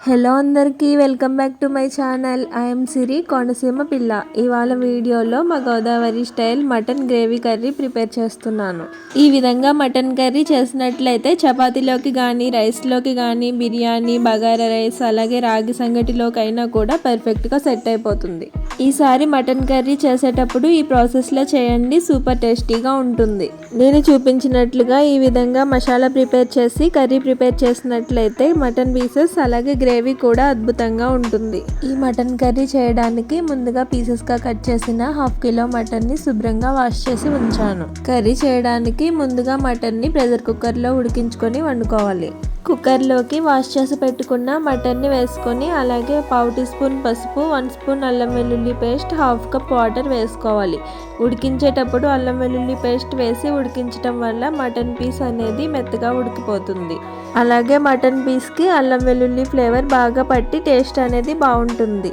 Hello అందరికీ welcome back to my channel. I'm Siri Konaseema పిల్ల. ఇవాళ వీడియోలో మా Godavari style mutton gravy curry prepare చేస్తున్నాను. ఈ విధంగా మటన్ కర్రీ చేసినట్లయితే చపాతీలోకి కానీ రైస్లోకి కానీ బిర్యానీ బగారా రైస్ అలాగే రాగి సంగటిలోకి అయినా కూడా పర్ఫెక్ట్గా సెట్ అయిపోతుంది. ఈసారి మటన్ కర్రీ చేసేటప్పుడు ఈ ప్రాసెస్లో చేయండి సూపర్ టేస్టీగా ఉంటుంది. నేను చూపించినట్లుగా ఈ విధంగా మసాలా ప్రిపేర్ చేసి కర్రీ ప్రిపేర్ చేసినట్లయితే మటన్ పీసెస్ అలాగే గ్రేవీ కూడా అద్భుతంగా ఉంటుంది. ఈ మటన్ కర్రీ చేయడానికి ముందుగా పీసెస్గా కట్ చేసిన హాఫ్ కిలో మటన్ని శుభ్రంగా వాష్ చేసి ఉంచాను. కర్రీ చేయడానికి ముందుగా మటన్ని ప్రెషర్ కుక్కర్లో ఉడికించుకొని వండుకోవాలి. కుక్కర్లోకి వాష్ చేసి పెట్టుకున్న మటన్ని వేసుకొని అలాగే పావు టీ స్పూన్ పసుపు వన్ స్పూన్ అల్లం వెల్లుల్లి పేస్ట్ హాఫ్ కప్ వాటర్ వేసుకోవాలి. ఉడికించేటప్పుడు అల్లం వెల్లుల్లి పేస్ట్ వేసి ఉడికించడం వల్ల మటన్ పీస్ అనేది మెత్తగా ఉడికిపోతుంది. అలాగే మటన్ పీస్కి అల్లం వెల్లుల్లి ఫ్లేవర్ బాగా పట్టి టేస్ట్ అనేది బాగుంటుంది.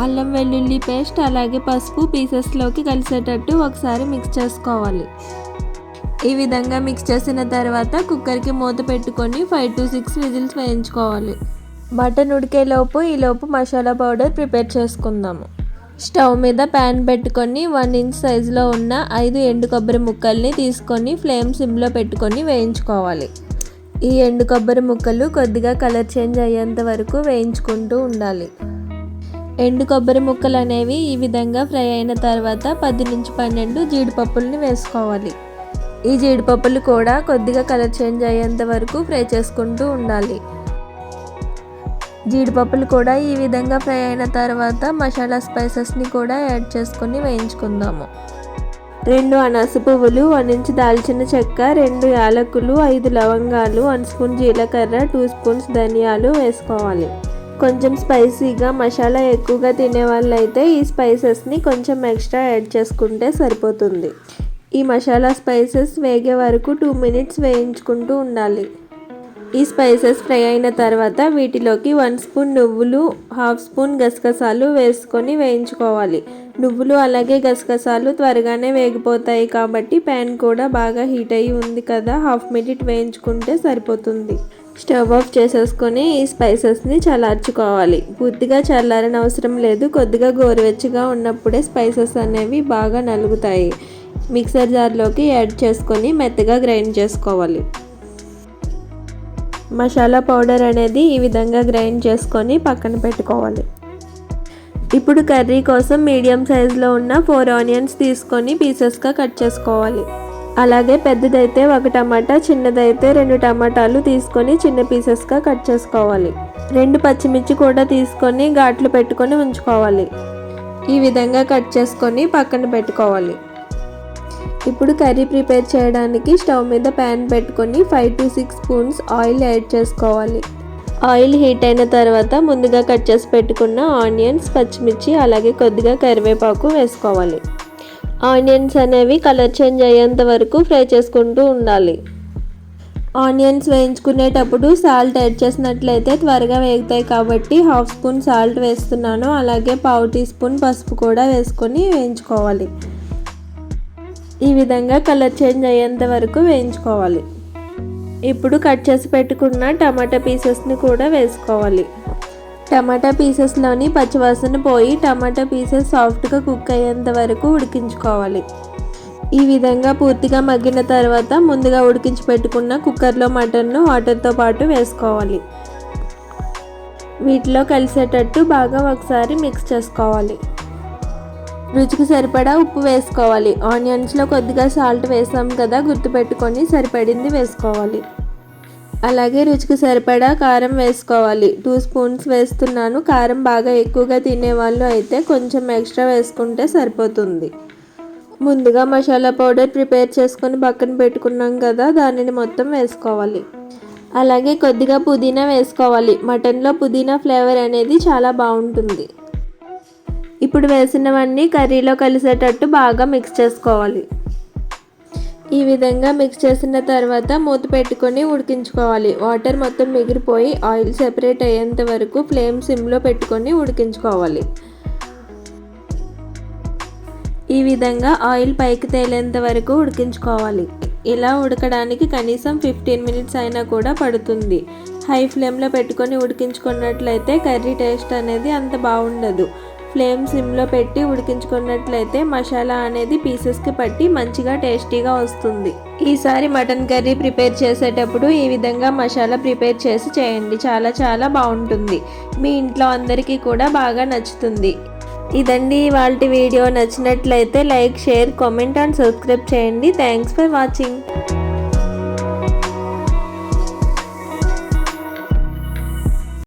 అల్లం వెల్లుల్లి పేస్ట్ అలాగే పసుపు పీసెస్లోకి కలిసేటట్టు ఒకసారి మిక్స్ చేసుకోవాలి. ఈ విధంగా మిక్స్ చేసిన తర్వాత కుక్కర్కి మూత పెట్టుకొని ఫైవ్ టు సిక్స్ విజిల్స్ వేయించుకోవాలి. మటన్ ఉడికేలోపు ఈలోపు మసాలా పౌడర్ ప్రిపేర్ చేసుకుందాము. స్టవ్ మీద ప్యాన్ పెట్టుకొని వన్ ఇంచ్ సైజులో ఉన్న ఐదు ఎండు కొబ్బరి ముక్కల్ని తీసుకొని ఫ్లేమ్ సిమ్లో పెట్టుకొని వేయించుకోవాలి. ఈ ఎండు కొబ్బరి ముక్కలు కొద్దిగా కలర్ చేంజ్ అయ్యేంత వరకు వేయించుకుంటూ ఉండాలి. ఎండు కొబ్బరి ముక్కలు అనేవి ఈ విధంగా ఫ్రై అయిన తర్వాత పది నుంచి పన్నెండు జీడిపప్పుల్ని వేసుకోవాలి. ఈ జీడిపప్పులు కూడా కొద్దిగా కలర్ చేంజ్ అయ్యేంత వరకు ఫ్రై చేసుకుంటూ ఉండాలి. జీడిపప్పులు కూడా ఈ విధంగా ఫ్రై అయిన తర్వాత మసాలా స్పైసెస్ని కూడా యాడ్ చేసుకొని వేయించుకుందాము. రెండు అనాస పువ్వులు వన్ ఇంచ్ దాల్చిన చెక్క రెండు యాలకులు ఐదు లవంగాలు వన్ స్పూన్ జీలకర్ర టూ స్పూన్స్ ధనియాలు వేసుకోవాలి. కొంచెం స్పైసీగా మసాలా ఎక్కువగా తినే వాళ్ళైతే ఈ స్పైసెస్ని కొంచెం ఎక్స్ట్రా యాడ్ చేసుకుంటే సరిపోతుంది. ఈ మసాలా స్పైసెస్ వేగే వరకు టూ మినిట్స్ వేయించుకుంటూ ఉండాలి. ఈ స్పైసెస్ ఫ్రై అయిన తర్వాత వీటిలోకి వన్ స్పూన్ నువ్వులు హాఫ్ స్పూన్ గసగసాలు వేసుకొని వేయించుకోవాలి. నువ్వులు అలాగే గసగసాలు త్వరగానే వేగిపోతాయి కాబట్టి ప్యాన్ కూడా బాగా హీట్ అయ్యి ఉంది కదా హాఫ్ మినిట్ వేయించుకుంటే సరిపోతుంది. స్టవ్ ఆఫ్ చేసేసుకొని ఈ స్పైసెస్ని చల్లార్చుకోవాలి. పూర్తిగా చల్లారని అవసరం లేదు కొద్దిగా గోరువెచ్చగా ఉన్నప్పుడే స్పైసెస్ అనేవి బాగా నలుగుతాయి. మిక్సర్ జార్లోకి యాడ్ చేసుకొని మెత్తగా గ్రైండ్ చేసుకోవాలి. మసాలా పౌడర్ అనేది ఈ విధంగా గ్రైండ్ చేసుకొని పక్కన పెట్టుకోవాలి. ఇప్పుడు కర్రీ కోసం మీడియం సైజులో ఉన్న ఫోర్ ఆనియన్స్ తీసుకొని పీసెస్గా కట్ చేసుకోవాలి. అలాగే పెద్దదైతే ఒక టమాటా చిన్నదైతే రెండు టమాటాలు తీసుకొని చిన్న పీసెస్గా కట్ చేసుకోవాలి. రెండు పచ్చిమిర్చి కూడా తీసుకొని ఘాట్లు పెట్టుకొని ఉంచుకోవాలి. ఈ విధంగా కట్ చేసుకొని పక్కన పెట్టుకోవాలి. ఇప్పుడు కర్రీ ప్రిపేర్ చేయడానికి స్టవ్ మీద ప్యాన్ పెట్టుకొని five to six spoons oil add చేసుకోవాలి. ఆయిల్ హీట్ అయిన తర్వాత ముందుగా కట్ చేసి పెట్టుకున్న ఆనియన్స్ పచ్చిమిర్చి అలాగే కొద్దిగా కరివేపాకు వేసుకోవాలి. ఆనియన్స్ అనేవి కలర్ చేంజ్ అయ్యేంత వరకు ఫ్రై చేసుకుంటూ ఉండాలి. ఆనియన్స్ వేయించుకునేటప్పుడు సాల్ట్ యాడ్ చేసినట్లయితే త్వరగా వేగుతాయి కాబట్టి హాఫ్ స్పూన్ సాల్ట్ వేస్తున్నాను. అలాగే పావు టీ స్పూన్ పసుపు కూడా వేసుకొని వేయించుకోవాలి. ఈ విధంగా కలర్ చేంజ్ అయ్యేంత వరకు వేయించుకోవాలి. ఇప్పుడు కట్ చేసి పెట్టుకున్న టమాటా పీసెస్ని కూడా వేసుకోవాలి. టమాటా పీసెస్లోని పచ్చివాసన పోయి టమాటా పీసెస్ సాఫ్ట్గా కుక్ అయ్యేంత వరకు ఉడికించుకోవాలి. ఈ విధంగా పూర్తిగా మగ్గిన తర్వాత ముందుగా ఉడికించి పెట్టుకున్న కుక్కర్లో మటన్ను వాటర్తో పాటు వేసుకోవాలి. వీటిలో కలిసేటట్టు బాగా ఒకసారి మిక్స్ చేసుకోవాలి. రుచికి సరిపడా ఉప్పు వేసుకోవాలి. ఆనియన్స్లో కొద్దిగా సాల్ట్ వేసాం కదా గుర్తుపెట్టుకొని సరిపడింది వేసుకోవాలి. అలాగే రుచికి సరిపడా కారం వేసుకోవాలి. టూ స్పూన్స్ వేస్తున్నాను. కారం బాగా ఎక్కువగా తినేవాళ్ళు అయితే కొంచెం ఎక్స్ట్రా వేసుకుంటే సరిపోతుంది. ముందుగా మసాలా పౌడర్ ప్రిపేర్ చేసుకొని పక్కన పెట్టుకున్నాం కదా దానిని మొత్తం వేసుకోవాలి. అలాగే కొద్దిగా పుదీనా వేసుకోవాలి. మటన్లో పుదీనా ఫ్లేవర్ అనేది చాలా బాగుంటుంది. ఇప్పుడు వేసినవన్నీ కర్రీలో కలిసేటట్టు బాగా మిక్స్ చేసుకోవాలి. ఈ విధంగా మిక్స్ చేసిన తర్వాత మూత పెట్టుకొని ఉడికించుకోవాలి. వాటర్ మొత్తం మిగిలిపోయి ఆయిల్ సెపరేట్ అయ్యేంత వరకు ఫ్లేమ్ సిమ్లో పెట్టుకొని ఉడికించుకోవాలి. ఈ విధంగా ఆయిల్ పైకి తేలేంత వరకు ఉడికించుకోవాలి. ఇలా ఉడకడానికి కనీసం ఫిఫ్టీన్ మినిట్స్ అయినా కూడా పడుతుంది. హై ఫ్లేమ్లో పెట్టుకొని ఉడికించుకున్నట్లయితే కర్రీ టేస్ట్ అనేది అంత బాగుండదు. ఫ్లేమ్ సిమ్లో పెట్టి ఉడికించుకున్నట్లయితే మసాలా అనేది పీసెస్కి పట్టి మంచిగా టేస్టీగా వస్తుంది. ఈసారి మటన్ కర్రీ ప్రిపేర్ చేసేటప్పుడు ఈ విధంగా మసాలా ప్రిపేర్ చేసి చేయండి. చాలా చాలా బాగుంటుంది. మీ ఇంట్లో అందరికీ కూడా బాగా నచ్చుతుంది. ఇదండి వాళ్ళ వీడియో. నచ్చినట్లయితే like share comment and subscribe చేయండి. Thanks for watching.